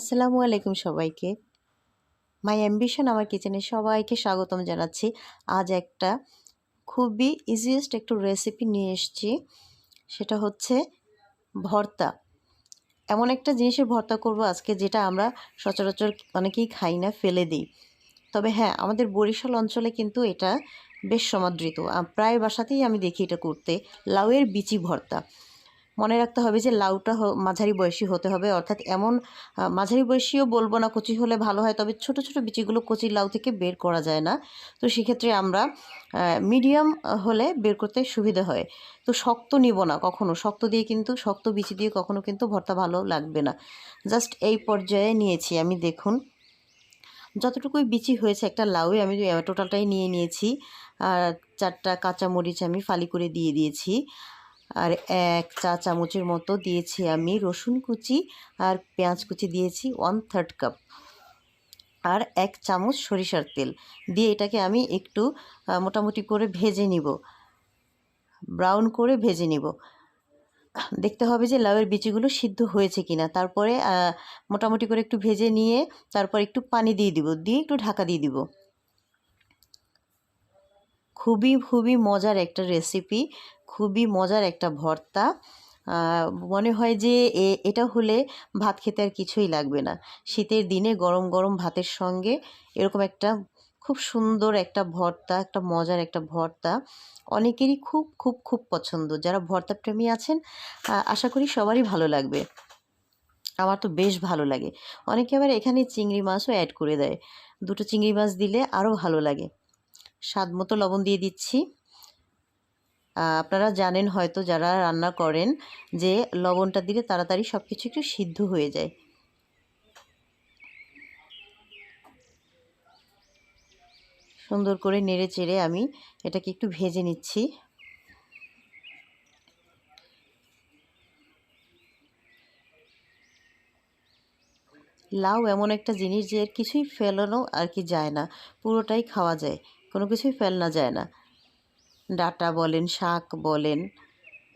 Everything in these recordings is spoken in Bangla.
আসসালামু আলাইকুম সবাইকে। মাই অ্যাম্বিশন আমার কিচেনে সবাইকে স্বাগতম জানাচ্ছি। আজ একটা খুবই ইজিয়েস্ট একটু রেসিপি নিয়ে এসেছি। সেটা হচ্ছে ভর্তা। এমন একটা জিনিসের ভর্তা করব আজকে যেটা আমরা সচরাচর অনেকেই খাই না, ফেলে দিই। তবে হ্যাঁ আমাদের বরিশাল অঞ্চলে কিন্তু এটা বেশ সমাদৃত। প্রায় বাসাতেই আমি দেখি এটা করতে। লাউয়ের বিচি ভর্তা। মনে রাখতে হবে যে লাউটা মাঝারি বয়সী হতে হবে। অর্থাৎ এমন মাঝারি বয়সীও বলব না, কচি হলে ভালো হয়, তবে ছোট ছোট বিচিগুলো কচি লাউ থেকে বের করা যায় না। তো সেক্ষেত্রে আমরা মিডিয়াম হলে বের করতে সুবিধা হয়। তো শক্ত নিব না কখনো। শক্ত দিয়ে কিন্তু, শক্ত বিচি দিয়ে কখনো কিন্তু ভর্তা ভালো লাগবে না। জাস্ট এই পর্যায়ে নিয়েছি আমি, দেখুন। যতটুকুই বিচি হয়েছে একটা লাউয়ে, আমি টোটালটাই নিয়ে নিয়েছি। আর চারটা কাঁচামরিচ আমি ফালি করে দিয়ে দিয়েছি। আর এক চা চামচের মতো দিয়েছি আমি রসুন কুচি আর পেঁয়াজ কুচি দিয়েছি ওয়ান থার্ড কাপ আর এক চামচ সরিষার তেল। দিয়ে এটাকে আমি একটু মোটামুটি করে ভেজে নিব। ব্রাউন করে ভেজে নিব। দেখতে হবে যে লাউয়ের বিচিগুলো সিদ্ধ হয়েছে কিনা। তারপরে মোটামুটি করে একটু ভেজে নিয়ে তারপর একটু পানি দিয়ে দিব। দিয়ে একটু ঢাকা দিয়ে দিব। খুবই খুবই মজার একটা রেসিপি খুবই মজার একটা ভর্তা। মনে হয় যে এটা হলে ভাত খেতে আর কিছুই লাগবে না। শীতের দিনে গরম গরম ভাতের সঙ্গে এরকম একটা খুব সুন্দর একটা ভর্তা, একটা মজার একটা ভর্তা অনেকেরই খুব খুব খুব পছন্দ। যারা ভর্তা প্রেমী আছেন আশা করি সবারই ভালো লাগবে। আমার তো বেশ ভালো লাগে। অনেকে আবার এখানে চিংড়ি মাছও অ্যাড করে দেয়। দুটো চিংড়ি মাছ দিলে আরও ভালো লাগে। স্বাদ মতো লবণ দিয়ে দিচ্ছি। আপনারা জানেন হয়তো যারা রান্না করেন যে লবণটা দিলে তাড়াতাড়ি সব কিছু একটু সিদ্ধ হয়ে যায়। সুন্দর করে নেড়ে চেড়ে আমি এটাকে একটু ভেজে নিচ্ছি। লাউ এমন একটা জিনিস যে কিছুই ফেলানো আর কি যায় না, পুরোটাই খাওয়া যায়, কোনো কিছুই ফেলনা যায় না। ডাঁটা বলেন, শাক বলেন,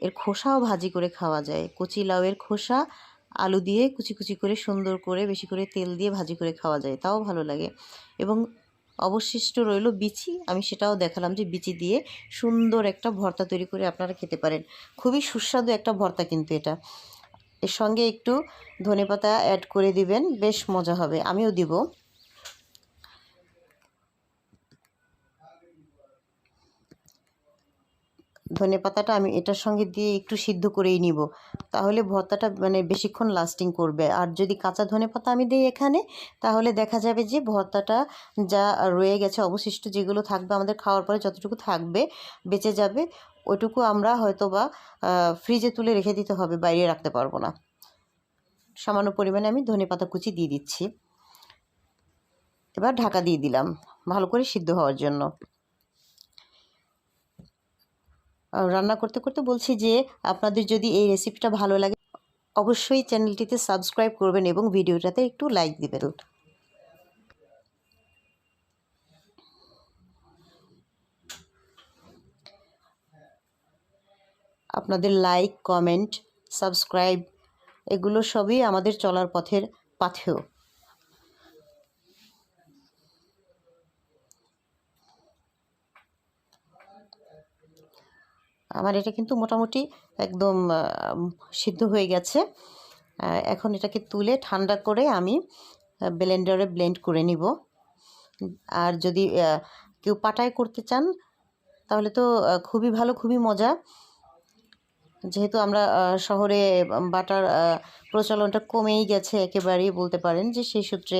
এর খোসাও ভাজি করে খাওয়া যায়। কচি লাউয়ের খোসা, আলু দিয়ে কুচি কুচি করে সুন্দর করে বেশি করে তেল দিয়ে ভাজি করে খাওয়া যায়, তাও ভালো লাগে। এবং অবশিষ্ট রইল বিচি, আমি সেটাও দেখালাম যে বিচি দিয়ে সুন্দর একটা ভর্তা তৈরি করে আপনারা খেতে পারেন। খুবই সুস্বাদু একটা ভর্তা কিন্তু এটা। এর সঙ্গে একটু ধনেপাতা অ্যাড করে দিবেন, বেশ মজা হবে। আমিও দিব। ধনে পাতাটা আমি এটার সঙ্গে দিয়ে একটু সিদ্ধ করেই নিব। তাহলে ভর্তাটা মানে বেশিক্ষণ লাস্টিং করবে। আর যদি কাঁচা ধনে পাতা আমি দিই এখানে, তাহলে দেখা যাবে যে ভর্তাটা যা রয়ে গেছে, অবশিষ্ট যেগুলো থাকবে আমাদের খাওয়ার পরে যতটুকু থাকবে, বেঁচে যাবে ওইটুকু আমরা হয়তো বা ফ্রিজে তুলে রেখে দিতে হবে, বাইরে রাখতে পারব না। সামান্য পরিমাণে আমি ধনে পাতা কুচি দিয়ে দিচ্ছি। এবার ঢাকা দিয়ে দিলাম, ভালো করে সিদ্ধ হওয়ার জন্য আর রান্না করতে করতে বলছি যে আপনাদের যদি এই রেসিপিটা ভালো লাগে, অবশ্যই চ্যানেলটিতে সাবস্ক্রাইব করবেন এবং ভিডিওটাতে একটু লাইক দিবেন। আপনাদের লাইক কমেন্ট সাবস্ক্রাইব এগুলো সবই আমাদের চলার পথের পাথেয়। আমার এটা কিন্তু মোটামুটি একদম সিদ্ধ হয়ে গেছে। এখন এটাকে তুলে ঠান্ডা করে আমি ব্লেন্ডারে ব্লেন্ড করে নিব। আর যদি কেউ পাটায় করতে চান, তাহলে তো খুবই ভালো, খুবই মজা। যেহেতু আমরা শহরে বাটার প্রচলনটা কমেই গেছে একেবারেই বলতে পারেন যে সেই সূত্রে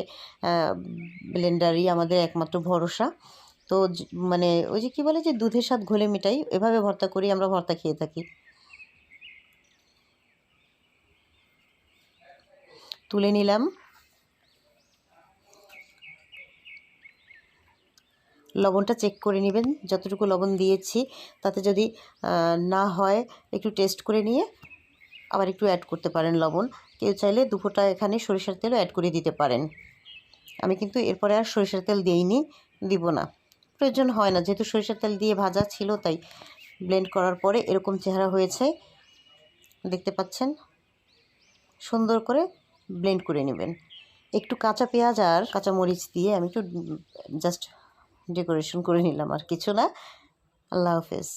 ব্লেন্ডারই আমাদের একমাত্র ভরসা। তো মানে ওই যে কি বলে যে দুধের স্বাদ ঘোলে মিটাই, এভাবে ভর্তা করি, আমরা ভর্তা খেয়ে থাকি। তুলে নিলাম। লবণটা চেক করে নেবেন, যতটুকু লবণ দিয়েছি, তাতে যদি না হয়, একটু টেস্ট করে নিয়ে আবার একটু অ্যাড করতে পারেন লবণ। কেউ চাইলে দুপুরটা এখানে সরিষার তেলও অ্যাড করে দিতে পারেন। আমি কিন্তু এরপরে আর সরিষার তেল দিইনি, দিব না। প্রয়োজন হয় না। যেহেতু সরিষার তেল দিয়ে ভাজা ছিল, তাই ব্লেন্ড করার পরে এরকম চেহারা হয়েছে, দেখতে পাচ্ছেন? সুন্দর করে ব্লেন্ড করে নেবেন। একটু কাঁচা পেঁয়াজ আর কাঁচা মরিচ দিয়ে আমি একটু জাস্ট ডেকোরেশন করে নিলাম আর কিছু না। আল্লাহ হাফেজ।